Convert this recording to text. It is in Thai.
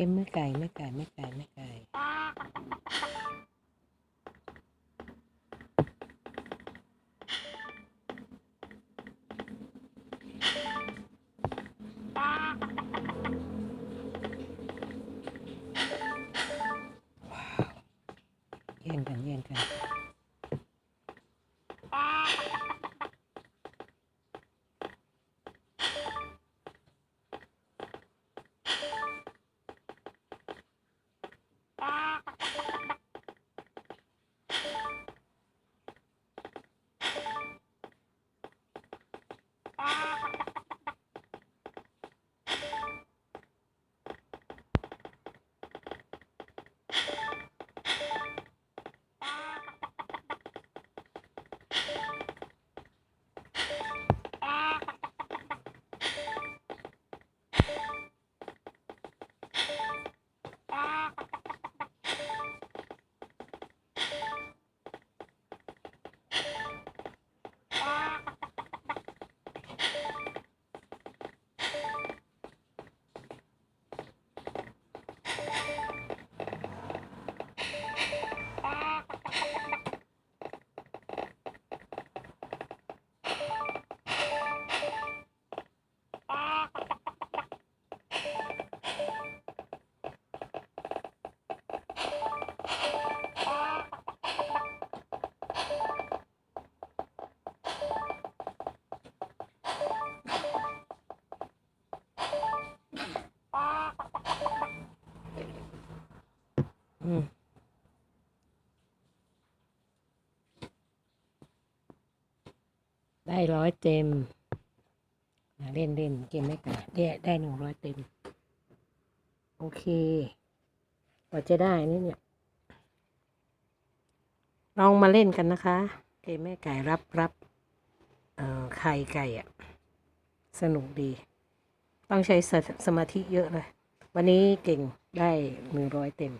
เมไม่ไก่ไม่ไก่ไม่ไก่ไม่ไก่ว้าวเย็นกันเย็นกัน Ah! ได้ร้อยเต็มเล่นเล่นเกมไม่ไก่ได้ได้หนึ่งร้อยเต็ม โอเคกว่าจะได้นี่เนี่ย ลองมาเล่นกันนะคะ เกมแม่ไก่รับรับไข่ไก่อะสนุกดี ต้องใช้สสมาธิเยอะเลย วันนี้เก่งได้หนึ่งร้อยเต็ม